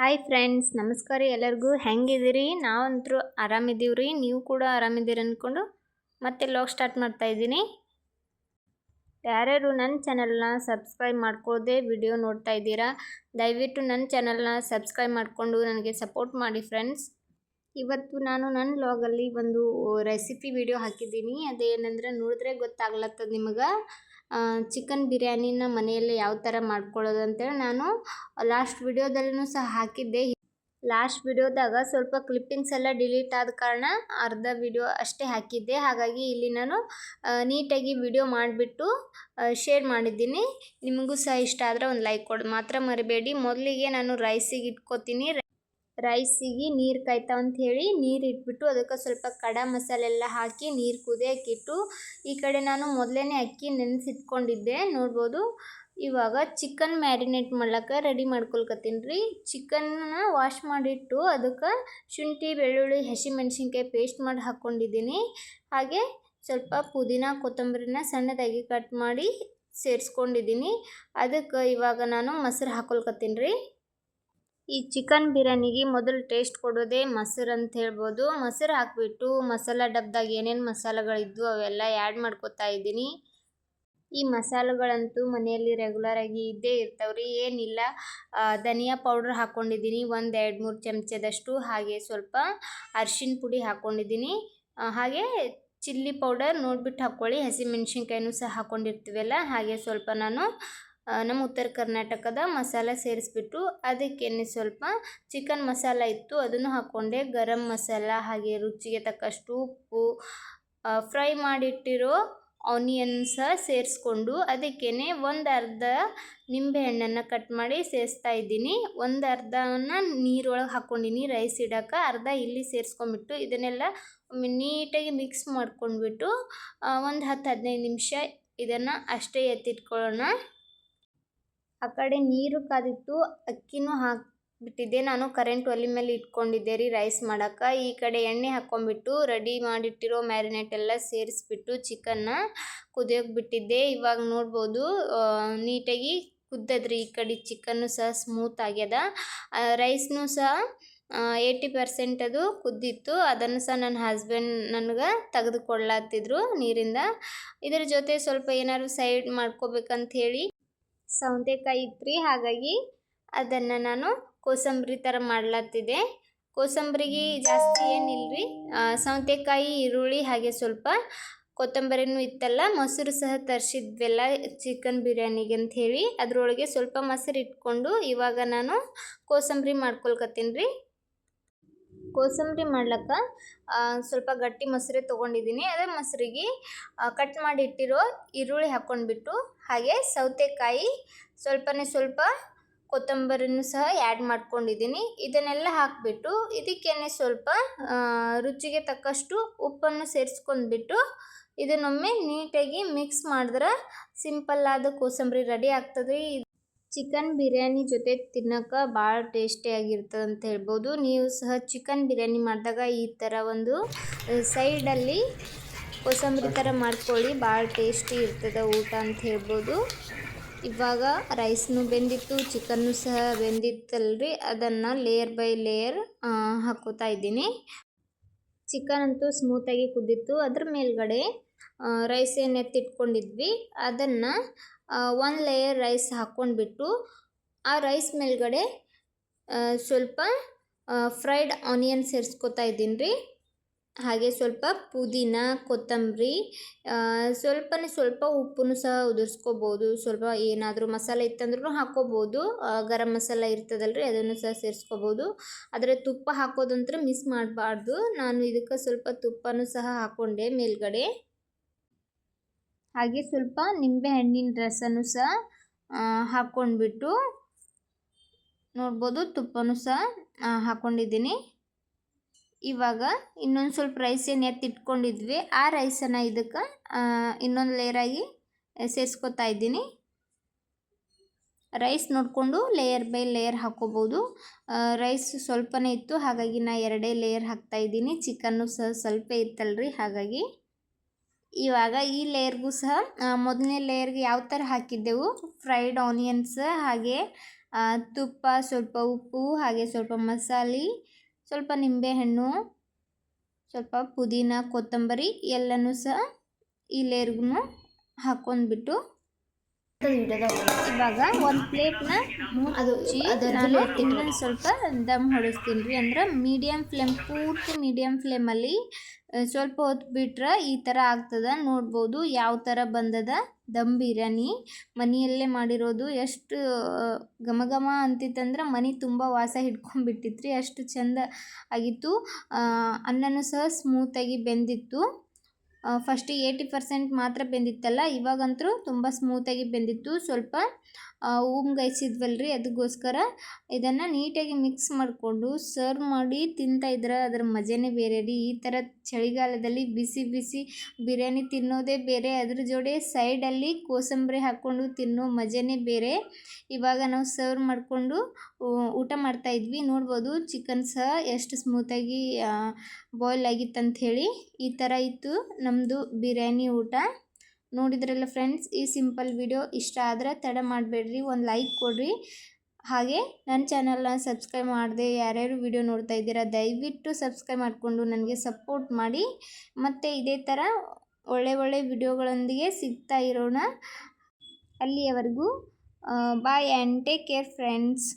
Hi friends ನಮಸ್ಕಾರ ಎಲ್ಲರಿಗೂ. ಹೆಂಗಿದ್ದೀರಿ? ನಾವಂತರೂ ಆರಾಮಿದ್ದೀವಿ ರೀ ನೀವು ಕೂಡ ಆರಾಮಿದ್ದೀರಿ ಅಂದ್ಕೊಂಡು ಮತ್ತೆ ಲಾಗ್ ಸ್ಟಾರ್ಟ್ ಮಾಡ್ತಾ ಇದ್ದೀನಿ. ಯಾರ್ಯಾರು ನನ್ನ ಚಾನಲ್ನ ಸಬ್ಸ್ಕ್ರೈಬ್ ಮಾಡ್ಕೊಳ್ಳದೆ ವಿಡಿಯೋ ನೋಡ್ತಾ ಇದ್ದೀರಾ, ದಯವಿಟ್ಟು ನನ್ನ ಚಾನಲ್ನ ಸಬ್ಸ್ಕ್ರೈಬ್ ಮಾಡಿಕೊಂಡು ನನಗೆ ಸಪೋರ್ಟ್ ಮಾಡಿ ಫ್ರೆಂಡ್ಸ್ ಇವತ್ತು ನಾನು ನನ್ನ ಲಾಗಲ್ಲಿ ಒಂದು ರೆಸಿಪಿ ವಿಡಿಯೋ ಹಾಕಿದ್ದೀನಿ. ಅದೇನಂದ್ರೆ ನೋಡಿದ್ರೆ ಗೊತ್ತಾಗ್ಲತ್ತದ ನಿಮಗೆ. ಚಿಕನ್ ಬಿರಿಯಾನಿನ ಮನೆಯಲ್ಲಿ ಯಾವ ಥರ ಮಾಡ್ಕೊಳ್ಳೋದು ಅಂತೇಳಿ ನಾನು ಲಾಸ್ಟ್ ವಿಡಿಯೋದಲ್ಲೂ ಸಹ ಹಾಕಿದ್ದೆ. ಲಾಸ್ಟ್ ವಿಡಿಯೋದಾಗ ಸ್ವಲ್ಪ ಕ್ಲಿಪ್ಪಿಂಗ್ಸ್ ಎಲ್ಲ ಡಿಲೀಟ್ ಆದ ಕಾರಣ ಅರ್ಧ ವಿಡಿಯೋ ಅಷ್ಟೇ ಹಾಕಿದ್ದೆ. ಹಾಗಾಗಿ ಇಲ್ಲಿ ನಾನು ನೀಟಾಗಿ ವಿಡಿಯೋ ಮಾಡಿಬಿಟ್ಟು ಶೇರ್ ಮಾಡಿದ್ದೀನಿ. ನಿಮಗೂ ಸಹ ಇಷ್ಟ ಆದರೆ ಒಂದು ಲೈಕ್ ಕೊಡಿ, ಮಾತ್ರ ಮರಿಬೇಡಿ. ಮೊದಲಿಗೆ ನಾನು ರೈಸಿಗೆ ಇಟ್ಕೋತೀನಿ. ರೈಸಿಗೆ ನೀರು ಕಾಯ್ತಾವ ಹೇಳಿ ನೀರು ಇಟ್ಬಿಟ್ಟು ಅದಕ್ಕೆ ಸ್ವಲ್ಪ ಕಡ ಮಸಾಲೆ ಎಲ್ಲ ಹಾಕಿ ನೀರು ಕುದಿಯೋಕ್ಕಿಟ್ಟು ಈ ಕಡೆ ನಾನು ಮೊದಲೇ ಅಕ್ಕಿ ನೆನೆಸಿಟ್ಕೊಂಡಿದ್ದೆ. ನೋಡ್ಬೋದು, ಇವಾಗ ಚಿಕನ್ ಮ್ಯಾರಿನೇಟ್ ಮಾಡ್ಲಿಕ್ಕೆ ರೆಡಿ ಮಾಡ್ಕೊಳ್ಕತ್ತೀನಿ ರೀ. ಚಿಕನ್ನ ವಾಶ್ ಮಾಡಿಟ್ಟು ಅದಕ್ಕೆ ಶುಂಠಿ, ಬೆಳ್ಳುಳ್ಳಿ, ಹಸಿಮೆಣ್ಸಿನ್ಕಾಯಿ ಪೇಸ್ಟ್ ಮಾಡಿ ಹಾಕ್ಕೊಂಡಿದ್ದೀನಿ ಹಾಗೆ ಸ್ವಲ್ಪ ಪುದೀನ, ಕೊತ್ತಂಬರಿನ ಸಣ್ಣದಾಗಿ ಕಟ್ ಮಾಡಿ ಸೇರಿಸ್ಕೊಂಡಿದ್ದೀನಿ. ಅದಕ್ಕೆ ಇವಾಗ ನಾನು ಮೊಸರು ಹಾಕೊಳ್ಕತ್ತೀನಿ ರೀ. ಈ ಚಿಕನ್ ಬಿರಿಯಾನಿಗೆ ಮೊದಲು ಟೇಸ್ಟ್ ಕೊಡೋದೇ ಮೊಸರು ಅಂತ ಹೇಳ್ಬೋದು. ಮೊಸರು ಹಾಕ್ಬಿಟ್ಟು ಮಸಾಲ ಡಬ್ದಾಗ ಏನೇನು ಮಸಾಲೆಗಳಿದ್ವು ಅವೆಲ್ಲ ಆ್ಯಡ್ ಮಾಡ್ಕೊತಾ ಇದ್ದೀನಿ. ಈ ಮಸಾಲೆಗಳಂತೂ ಮನೆಯಲ್ಲಿ ರೆಗ್ಯುಲರ್ ಆಗಿ ಇದ್ದೇ ಇರ್ತಾವ್ರಿ, ಏನಿಲ್ಲ. ಧನಿಯಾ ಪೌಡ್ರ್ ಹಾಕ್ಕೊಂಡಿದ್ದೀನಿ ಒಂದು ಎರಡು ಮೂರು ಚಮಚದಷ್ಟು. ಹಾಗೆ ಸ್ವಲ್ಪ ಅರ್ಶಿನ ಪುಡಿ ಹಾಕ್ಕೊಂಡಿದ್ದೀನಿ ಹಾಗೆ ಚಿಲ್ಲಿ ಪೌಡರ್ ನೋಡ್ಬಿಟ್ಟು ಹಾಕ್ಕೊಳ್ಳಿ. ಹಸಿಮೆಣ್ಸಿನ್ಕಾಯಿನೂ ಸಹ ಹಾಕ್ಕೊಂಡಿರ್ತೀವಲ್ಲ ಹಾಗೆ ಸ್ವಲ್ಪ ನಾನು ನಮ್ಮ ಉತ್ತರ ಕರ್ನಾಟಕದ ಮಸಾಲೆ ಸೇರಿಸ್ಬಿಟ್ಟು ಅದಕ್ಕೇನೆ ಸ್ವಲ್ಪ, ಚಿಕನ್ ಮಸಾಲ ಇತ್ತು, ಅದನ್ನು ಹಾಕ್ಕೊಂಡೆ ಗರಂ ಮಸಾಲ ಹಾಗೆ ರುಚಿಗೆ ತಕ್ಕಷ್ಟು ಉಪ್ಪು ಫ್ರೈ ಮಾಡಿಟ್ಟಿರೋ ಆನಿಯನ್ಸ ಸೇರಿಸ್ಕೊಂಡು ಅದಕ್ಕೇನೆ ಒಂದು ಅರ್ಧ ನಿಂಬೆಹಣ್ಣನ್ನು ಕಟ್ ಮಾಡಿ ಸೇರಿಸ್ತಾ ಇದ್ದೀನಿ. ಒಂದು ಅರ್ಧವನ್ನು ನೀರೊಳಗೆ ಹಾಕ್ಕೊಂಡಿನಿ ರೈಸ್ ಇಡೋಕೆ ಅರ್ಧ ಇಲ್ಲಿ ಸೇರಿಸ್ಕೊಂಡ್ಬಿಟ್ಟು ಇದನ್ನೆಲ್ಲ ನೀಟಾಗಿ ಮಿಕ್ಸ್ ಮಾಡ್ಕೊಂಡ್ಬಿಟ್ಟು ಒಂದು ಹತ್ತು ಹದಿನೈದು ನಿಮಿಷ ಇದನ್ನು ಅಷ್ಟೇ ಎತ್ತಿಟ್ಕೊಳ್ಳೋಣ. ಆ ಕಡೆ ನೀರು ಕಾದಿತ್ತು ಅಕ್ಕಿನೂ ಹಾಕಿಬಿಟ್ಟಿದ್ದೆ. ನಾನು ಕರೆಂಟ್ ಒಲೆ ಮೇಲೆ ಇಟ್ಕೊಂಡಿದ್ದೆ ರೀ ರೈಸ್ ಮಾಡೋಕ್ಕೆ. ಈ ಕಡೆ ಎಣ್ಣೆ ಹಾಕ್ಕೊಂಬಿಟ್ಟು ರೆಡಿ ಮಾಡಿಟ್ಟಿರೋ ಮ್ಯಾರಿನೇಟ್ ಎಲ್ಲ ಸೇರಿಸ್ಬಿಟ್ಟು ಚಿಕನ್ನ ಕುದಿಯೋಕೆ ಬಿಟ್ಟಿದ್ದೆ ಇವಾಗ ನೋಡ್ಬೋದು ನೀಟಾಗಿ ಕುದ್ದದ್ರಿ. ಈ ಕಡೆ ಚಿಕನ್ನು ಸಹ ಸ್ಮೂತ್ ಆಗ್ಯದ. ರೈಸ್ನೂ ಸಹ ಏಯ್ಟಿ ಪರ್ಸೆಂಟ್ ಅದು ಕುದ್ದಿತ್ತು. ಅದನ್ನು ಸಹ ನನ್ನ ಹಸ್ಬೆಂಡ್ ನನಗೆ ತೆಗೆದುಕೊಳ್ಳತ್ತಿದ್ರು ನೀರಿಂದ. ಇದರ ಜೊತೆ ಸ್ವಲ್ಪ ಏನಾದ್ರು ಸೈಡ್ ಮಾಡ್ಕೋಬೇಕಂತ ಹೇಳಿ ಸೌತೆಕಾಯಿ ಇತ್ತು ಹಾಗಾಗಿ ಅದನ್ನು ನಾನು ಕೋಸಂಬರಿ ಥರ ಮಾಡ್ಲತ್ತಿದ್ದೆ ಕೋಸಂಬರಿಗೆ ಜಾಸ್ತಿ ಏನಿಲ್ಲರಿ ಸೌತೆಕಾಯಿ, ಈರುಳ್ಳಿ, ಹಾಗೆ ಸ್ವಲ್ಪ ಕೊತ್ತಂಬರಿನೂ ಇತ್ತಲ್ಲ, ಮೊಸರು ಸಹ ತರಿಸಿದ್ವೆಲ್ಲ ಚಿಕನ್ ಬಿರಿಯಾನಿಗೆ ಅಂತ ಹೇಳಿ. ಅದರೊಳಗೆ ಸ್ವಲ್ಪ ಮೊಸರು ಇಟ್ಕೊಂಡು ಇವಾಗ ನಾನು ಕೋಸಂಬರಿ ಮಾಡ್ಕೊಳ್ಕತ್ತೀನಿ ರೀ. ಕೋಸಂಬರಿ ಮಾಡ್ಲಕ್ಕ ಸ್ವಲ್ಪ ಗಟ್ಟಿ ಮೊಸರೇ ತೊಗೊಂಡಿದ್ದೀನಿ ಅದೇ ಮೊಸರಿಗೆ ಕಟ್ ಮಾಡಿ ಇಟ್ಟಿರೋ ಈರುಳ್ಳಿ ಹಾಕ್ಕೊಂಡ್ಬಿಟ್ಟು, ಹಾಗೆ ಸೌತೆಕಾಯಿ ಸ್ವಲ್ಪನೇ ಸ್ವಲ್ಪ ಕೊತ್ತಂಬರಿನೂ ಸಹ ಆ್ಯಡ್ ಮಾಡ್ಕೊಂಡಿದ್ದೀನಿ ಇದನ್ನೆಲ್ಲ ಹಾಕಿಬಿಟ್ಟು, ಇದಕ್ಕೇನೆ ಸ್ವಲ್ಪ ರುಚಿಗೆ ತಕ್ಕಷ್ಟು ಉಪ್ಪನ್ನು ಸೇರಿಸ್ಕೊಂಡ್ಬಿಟ್ಟು, ಇದನ್ನೊಮ್ಮೆ ನೀಟಾಗಿ ಮಿಕ್ಸ್ ಮಾಡಿದ್ರೆ ಸಿಂಪಲ್ ಆದ ಕೋಸಂಬರಿ ರೆಡಿ ಆಗ್ತದೆ ಚಿಕನ್ ಬಿರಿಯಾನಿ ಜೊತೆ ತಿನ್ನೋಕೆ ಭಾಳ ಟೇಸ್ಟಿಯಾಗಿರ್ತದೆ ಅಂತ ಹೇಳ್ಬೋದು. ನೀವು ಸಹ ಚಿಕನ್ ಬಿರಿಯಾನಿ ಮಾಡಿದಾಗ ಈ ಥರ ಒಂದು ಸೈಡಲ್ಲಿ ಕೋಸಂಬರಿ ಥರ ಮಾಡ್ಕೊಳ್ಳಿ, ಭಾಳ ಟೇಸ್ಟಿ ಇರ್ತದೆ ಊಟ ಅಂತ ಹೇಳ್ಬೋದು. ಇವಾಗ ರೈಸ್ನು ಬೆಂದಿತ್ತು, ಚಿಕನ್ನು ಸಹ ಬೆಂದಿತ್ತಲ್ರಿ. ಅದನ್ನು ಲೇಯರ್ ಬೈ ಲೇಯರ್ ಹಾಕೋತಾ ಇದ್ದೀನಿ. ಚಿಕನ್ ಅಂತೂ ಸ್ಮೂತಾಗಿ ಕುದ್ದಿತ್ತು ಅದ್ರ ಮೇಲ್ಗಡೆ ರೈಸ್ ಏನು ಎತ್ತಿಟ್ಕೊಂಡಿದ್ವಿ ಅದನ್ನು ಒಂದು ಲೇಯರ್ ರೈಸ್ ಹಾಕ್ಕೊಂಡ್ಬಿಟ್ಟು ಆ ರೈಸ್ ಮೇಲ್ಗಡೆ ಸ್ವಲ್ಪ ಫ್ರೈಡ್ ಆನಿಯನ್ ಸೇರಿಸ್ಕೊತಾ ಇದ್ದೀನಿ ರೀ ಹಾಗೆ ಸ್ವಲ್ಪ ಪುದೀನ, ಕೊತ್ತಂಬರಿ ಸ್ವಲ್ಪನೇ ಸ್ವಲ್ಪ ಉಪ್ಪನ್ನು ಸಹ ಉದುರಿಸ್ಕೋಬೋದು. ಸ್ವಲ್ಪ ಏನಾದರೂ ಮಸಾಲೆ ಇತ್ತಂದ್ರೂ ಹಾಕ್ಕೋಬೋದು. ಗರಂ ಮಸಾಲ ರೀ ಅದನ್ನು ಸಹ ಸೇರಿಸ್ಕೋಬೋದು. ಆದರೆ ತುಪ್ಪ ಹಾಕೋದಂತೂ ಮಿಸ್ ಮಾಡಬಾರ್ದು. ನಾನು ಇದಕ್ಕೆ ಸ್ವಲ್ಪ ತುಪ್ಪನೂ ಸಹ ಹಾಕ್ಕೊಂಡೆ ಮೇಲ್ಗಡೆ. ಹಾಗೆ ಸ್ವಲ್ಪ ನಿಂಬೆ ಹಣ್ಣಿನ ರಸನೂ ಸಹ ಹಾಕ್ಕೊಂಡ್ಬಿಟ್ಟು ನೋಡ್ಬೋದು, ತುಪ್ಪನೂ ಸಹ ಹಾಕ್ಕೊಂಡಿದ್ದೀನಿ. ಇವಾಗ ಇನ್ನೊಂದು ಸ್ವಲ್ಪ ರೈಸ್ ಏನು ಎತ್ತಿಟ್ಕೊಂಡಿದ್ವಿ ಆ ರೈಸನ್ನು ಇದಕ್ಕೆ ಇನ್ನೊಂದು ಲೇಯರಾಗಿ ಸೇರಿಸ್ಕೊತಾ ಇದ್ದೀನಿ. ರೈಸ್ ನೋಡಿಕೊಂಡು ಲೇಯರ್ ಬೈ ಲೇಯರ್ ಹಾಕ್ಕೋಬೋದು. ರೈಸ್ ಸ್ವಲ್ಪನೇ ಇತ್ತು, ಹಾಗಾಗಿ ನಾ ಎರಡೇ ಲೇಯರ್ ಹಾಕ್ತಾ ಇದ್ದೀನಿ. ಚಿಕನ್ನು ಸಹ ಸ್ವಲ್ಪ ಇತ್ತಲ್ರಿ, ಹಾಗಾಗಿ. ಇವಾಗ ಈ ಲೇಯರ್ಗೂ ಸಹ ಮೊದಲನೇ ಲೇಯರ್ಗೆ ಯಾವ ಥರ ಹಾಕಿದ್ದೆವು? ಫ್ರೈಡ್ ಆನಿಯನ್ಸ್, ಹಾಗೆ ತುಪ್ಪ, ಸ್ವಲ್ಪ ಉಪ್ಪು, ಹಾಗೆ ಸ್ವಲ್ಪ ಮಸಾಲೆ, ಸ್ವಲ್ಪ ನಿಂಬೆಹಣ್ಣು, ಸ್ವಲ್ಪ ಪುದೀನ, ಕೊತ್ತಂಬರಿ ಎಲ್ಲನೂ ಸಹ ಈ ಲೇಯರ್ಗೂ ಹಾಕೊಂಡ್ಬಿಟ್ಟು ಇವಾಗ ಒಂದು ಪ್ಲೇಟ್ನ ಅದು ಅದು ನಾನು ಇನ್ನೊಂದು ಸ್ವಲ್ಪ ದಮ್ ಹೊಡಿಸ್ತೀನಿ ರೀ. ಅಂದ್ರೆ ಮೀಡಿಯಮ್ ಫ್ಲೇಮ್ ಪೂರ್ತಿ ಮೀಡಿಯಮ್ ಫ್ಲೇಮಲ್ಲಿ ಸ್ವಲ್ಪ ಹೊತ್ತು ಬಿಟ್ರೆ ಈ ಥರ ಆಗ್ತದ. ನೋಡ್ಬೋದು ಯಾವ ಥರ ಬಂದದ ದಮ್ ಬಿರಿಯಾನಿ. ಮನೆಯಲ್ಲೇ ಮಾಡಿರೋದು ಎಷ್ಟು ಘಮ ಘಮ ಅಂತಿತ್ತಂದ್ರೆ ಮನೆ ತುಂಬ ವಾಸ ಹಿಡ್ಕೊಂಡ್ಬಿಟ್ಟಿತ್ತು ರೀ ಅಷ್ಟು ಚೆಂದ ಆಗಿತ್ತು. ಅನ್ನನೂ ಸಹ ಸ್ಮೂತಾಗಿ ಬೆಂದಿತ್ತು. ಫಸ್ಟಿಗೆ ಏಯ್ಟಿ ಪರ್ಸೆಂಟ್ ಮಾತ್ರ ಬೆಂದಿತ್ತಲ್ಲ ಇವಾಗಂತೂ ತುಂಬ ಸ್ಮೂತಾಗಿ ಬೆಂದಿತ್ತು. ಸ್ವಲ್ಪ ಉಂಗೈಸಿದ್ವಲ್ರಿ ಅದಕ್ಕೋಸ್ಕರ ಇದನ್ನು ನೀಟಾಗಿ ಮಿಕ್ಸ್ ಮಾಡಿಕೊಂಡು ಸರ್ವ್ ಮಾಡಿ ತಿಂತಾ ಇದ್ರೆ ಅದರ ಮಜನೇ ಬೇರೆ ರೀ. ಈ ಥರ ಚಳಿಗಾಲದಲ್ಲಿ ಬಿಸಿ ಬಿಸಿ ಬಿರಿಯಾನಿ ತಿನ್ನೋದೇ ಬೇರೆ, ಅದ್ರ ಜೋಡಿ ಸೈಡಲ್ಲಿ ಕೋಸಂಬರಿ ಹಾಕ್ಕೊಂಡು ತಿನ್ನೋ ಮಜೆನೇ ಬೇರೆ. ಇವಾಗ ನಾವು ಸರ್ವ್ ಮಾಡಿಕೊಂಡು ಊಟ ಮಾಡ್ತಾ ಇದ್ವಿ. ನೋಡ್ಬೋದು ಚಿಕನ್ ಸಹ ಎಷ್ಟು ಸ್ಮೂತಾಗಿ ಬಾಯ್ಲ್ ಆಗಿತ್ತಂಥೇಳಿ ಈ ಥರ ಇತ್ತು. ನಮ್ಮದು ಬಿರಿಯಾನಿ ಊಟ. ನೋಡಿದ್ರಲ್ಲ ಫ್ರೆಂಡ್ಸ್ ಈ ಸಿಂಪಲ್ ವಿಡಿಯೋ ಇಷ್ಟ ಆದರೆ ತಡ ಮಾಡಬೇಡ್ರಿ, ಒಂದು ಲೈಕ್ ಕೊಡ್ರಿ. ಹಾಗೆ ನನ್ನ ಚಾನಲ್ನ ಸಬ್ಸ್ಕ್ರೈಬ್ ಮಾಡಿದೆ ಯಾರ್ಯಾರು ವಿಡಿಯೋ ನೋಡ್ತಾ ಇದ್ದೀರಾ, ದಯವಿಟ್ಟು ಸಬ್ಸ್ಕ್ರೈಬ್ ಮಾಡಿಕೊಂಡು ನನಗೆ ಸಪೋರ್ಟ್ ಮಾಡಿ. ಮತ್ತು ಇದೇ ಥರ ಒಳ್ಳೆ ಒಳ್ಳೆ ವಿಡಿಯೋಗಳೊಂದಿಗೆ ಸಿಗ್ತಾ ಇರೋಣ. ಅಲ್ಲಿಯವರೆಗೂ bye and take care friends